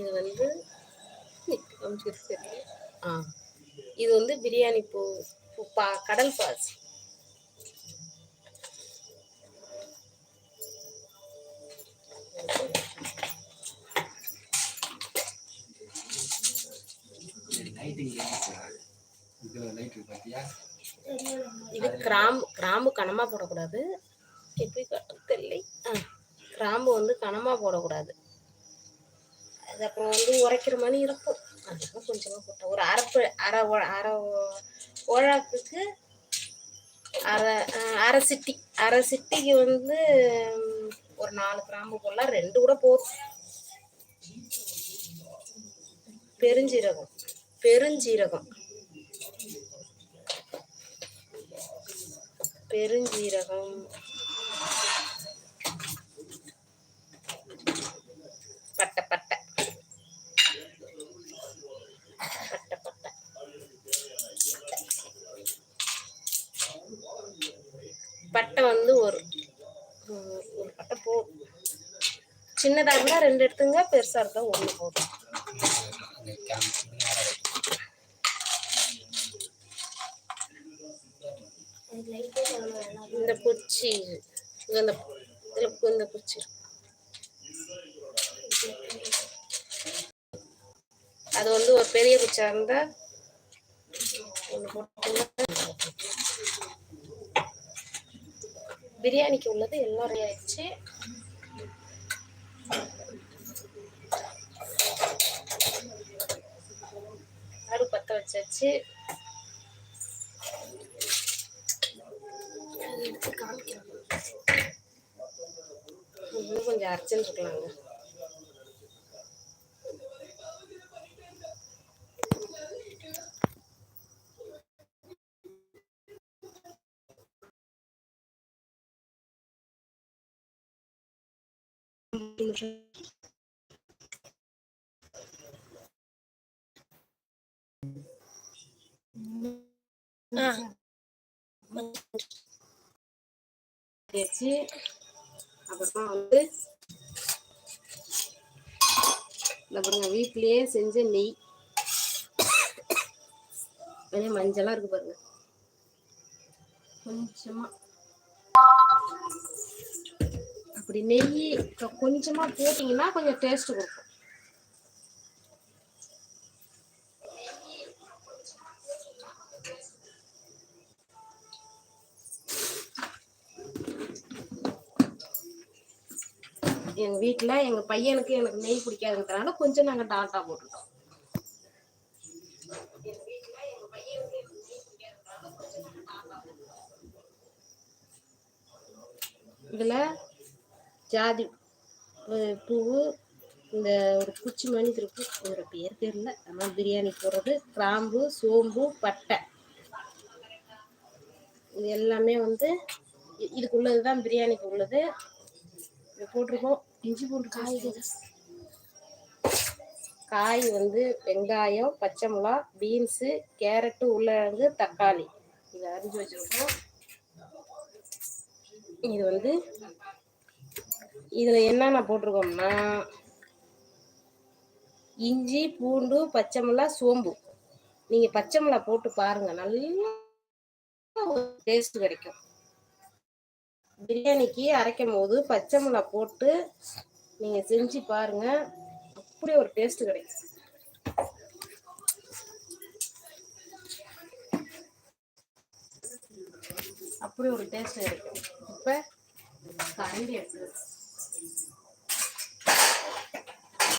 இது வந்து. ஆ. இது வந்து பிரியாணி பூ பூ கடல் பாசி. இது கிராம்பு கிராம்பு கனமா போடக்கூடாது. எப்படி தெரியல. ஆ கிராம்பு வந்து கனமா போடக்கூடாது. அது அப்புறம் வந்து உரைக்கிற மாதிரி இருக்கும். அதெல்லாம் கொஞ்சமாக போட்டேன். ஒரு அரைப்பு அரை அரை ஓழாக்குக்கு அரை அரை சிட்டி. அரை சிட்டிக்கு வந்து ஒரு நாலு கிராம்பு போடலாம். ரெண்டு கூட போதும். பெருஞ்சீரகம். பெருஞ்சீரகம். பெருஞ்சீரகம். பட்டை வந்து ஒரு ஒரு பட்டை போ. சின்னதாக இருந்தால் ரெண்டு எடுத்துங்க பெருசாக இருந்தால் ஒன்று போதும். இந்த குச்சி இந்த இதில் இந்த குச்சி அது வந்து ஒரு பெரிய குச்சா இருந்தால் ஒன்று போட்டு பிரியாணிக்கு உள்ளது எல்லாம் ரெடி ஆயிடுச்சு ஆடு பத்த வச்சாச்சு. இன்னும் கொஞ்சம் அர்ஜென்ட் இருக்கலாங்க வச்சு அப்புறமா வந்து இந்த பாருங்க வீட்லயே செஞ்ச நெய் அதே மஞ்சளா இருக்கு பாருங்க கொஞ்சமா அப்படி நெய் கொ- கொஞ்சமா போட்டீங்கன்னா கொஞ்சம் டேஸ்ட் கொடுக்கும் எங்க வீட்டில் எங்க பையனுக்கு எனக்கு நெய் பிடிக்காதுன்றதுனால கொஞ்சம் நாங்கள் டால்டா போட்டுட்டோம் இதில் கொஞ்சம் நாங்க டால்டா போட்டுட்டோம். இதுல ஜாதி பூ- பூவு இந்த ஒரு குச்சி மணி இருக்கு. ஒரு பேர் தெரியல. ஆனால் பிரியாணி போடுறது கிராம்பு சோம்பு பட்டை. இது எல்லாமே வந்து இ- இதுக்குள்ளது தான் பிரியாணிக்கு உள்ளது. இது போட்டிருக்கோம். இஞ்சி பூண்டு காய்கறி காய் வந்து வெங்காயம் பச்சை மிளகா பீன்ஸு கேரட்டு உருளைக்கிழங்கு தக்காளி. இதை அரிஞ்சு வச்சிருக்கோம். இது வந்து இதில் என்னென்ன போட்டிருக்கோம்னா இஞ்சி பூண்டு பச்சை மிளகா சோம்பு. நீங்கள் பச்சை மிளகா போட்டு பாருங்க. நல்லா டேஸ்ட் கிடைக்கும். பிரியாணிக்கு அரைக்கும் போது பச்சை மிளகா போட்டு நீங்கள் செஞ்சு பாருங்க. அப்படி ஒரு டேஸ்ட் கிடைக்கும். அப்படி ஒரு டேஸ்ட் கிடைக்கும். இப்போ கரண்டி எடுத்து Filipinos.